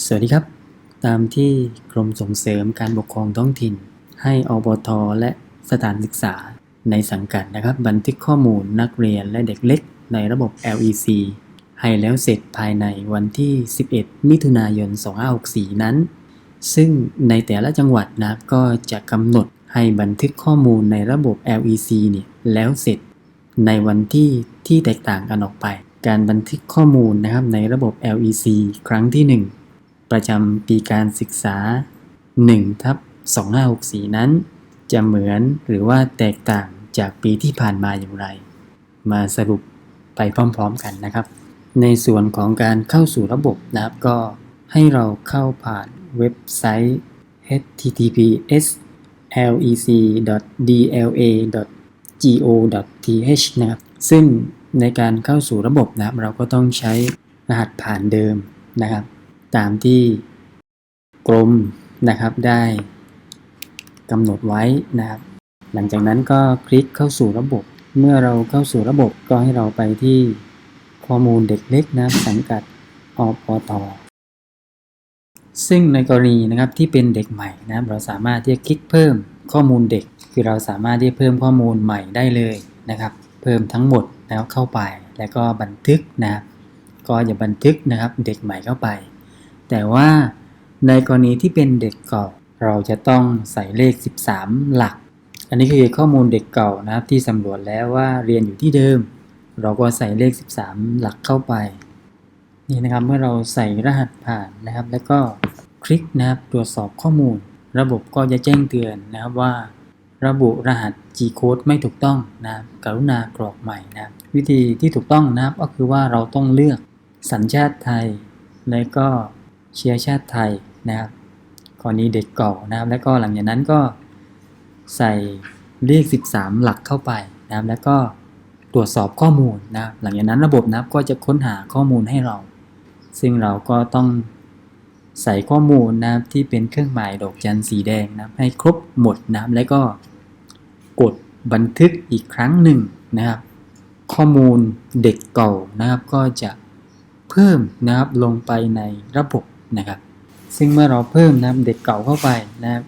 สวัสดีครับ ตามที่กรมส่งเสริมการปกครองท้องถิ่น ให้อบทและสถานศึกษาในสังกัดนะครับ บันทึกข้อมูลนักเรียนและเด็กเล็กในระบบ LEC ให้แล้วเสร็จภายในวันที่ 11 มิถุนายน 2564 นั้น ซึ่งในแต่ละจังหวัดนะก็จะกำหนดให้บันทึกข้อมูลในระบบ LEC เนี่ยแล้วเสร็จในวันที่ที่แตกต่างกันออกไป การบันทึกข้อมูลนะครับในระบบ LEC ครั้งที่ 1 ประจำปีการศึกษา1ทับ2564 นั้น จะเหมือนหรือว่าแตกต่างจากปีที่ผ่านมาอย่างไร มาสรุปไปพร้อมๆกันนะครับ ในส่วนของการเข้าสู่ระบบนะครับก็ให้เราเข้าผ่านเว็บไซต์ https lec.dla.go.th นะครับ ซึ่งในการเข้าสู่ระบบนะครับ เราก็ต้องใช้รหัสผ่านเดิมนะครับ ตามที่กรมนะครับได้กำหนดไว้นะครับ หลังจากนั้นก็คลิกเข้าสู่ระบบ เมื่อเราเข้าสู่ระบบก็ให้เราไปที่ข้อมูลเด็กเล็กนะสังกัดอปตซึ่งในกรณีนะครับที่เป็นเด็กใหม่นะรเราสามารถที่จะคลิกเพิ่มข้อมูลเด็ก คือเราสามารถที่จะเพิ่มข้อมูลใหม่ได้เลยนะครับ เพิ่มทั้งหมดแล้วเข้าไป แล้วก็บันทึกนะครับก็จะบันทึกนะครับ เด็กใหม่เข้าไป แต่ว่าในกรณีที่เป็นเด็กเก่า เราจะต้องใส่เลข 13 หลัก อันนี้คือข้อมูลเด็กเก่านะครับที่สำรวจแล้วว่าเรียนอยู่ที่เดิม เราก็ใส่เลข 13 หลักเข้าไป นี่นะครับเมื่อเราใส่รหัสผ่านนะครับ แล้วก็คลิกนะครับตรวจสอบข้อมูล ระบบก็จะแจ้งเตือนนะครับว่า ระบุรหัส G code ไม่ถูกต้องนะครับกรุณากรอกใหม่นะครับวิธีที่ถูกต้องนะครับก็คือว่าเราต้องเลือกสัญชาติไทย และก็ เชื้อชาติไทยนะครับกรณีเด็กเก่านะครับ แล้วก็หลังจากนั้นก็ใส่เลข 13 หลักเข้าไปนะครับ แล้วก็ตรวจสอบข้อมูลนะครับหลังจากนั้นระบบนะครับก็จะค้นหาข้อมูลให้เรา ซึ่งเราก็ต้องใส่ข้อมูลนะครับที่เป็นเครื่องหมายดอกจันสีแดงนะครับให้ครบหมดนะครับแล้วก็กดบันทึกอีกครั้งหนึ่งนะครับ ข้อมูลเด็กเก่านะครับก็จะเพิ่มนะครับลงไปในระบบ นะครับ ซึ่งเมื่อเราเพิ่มนะครับเด็กเก่าเข้าไปนะครับ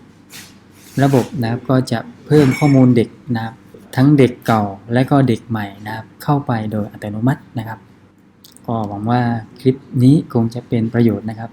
ระบบนะครับก็จะเพิ่มข้อมูลเด็กนะครับ ทั้งเด็กเก่าและก็เด็กใหม่นะครับ เข้าไปโดยอัตโนมัตินะครับ ก็หวังว่าคลิปนี้คงจะเป็นประโยชน์นะครับ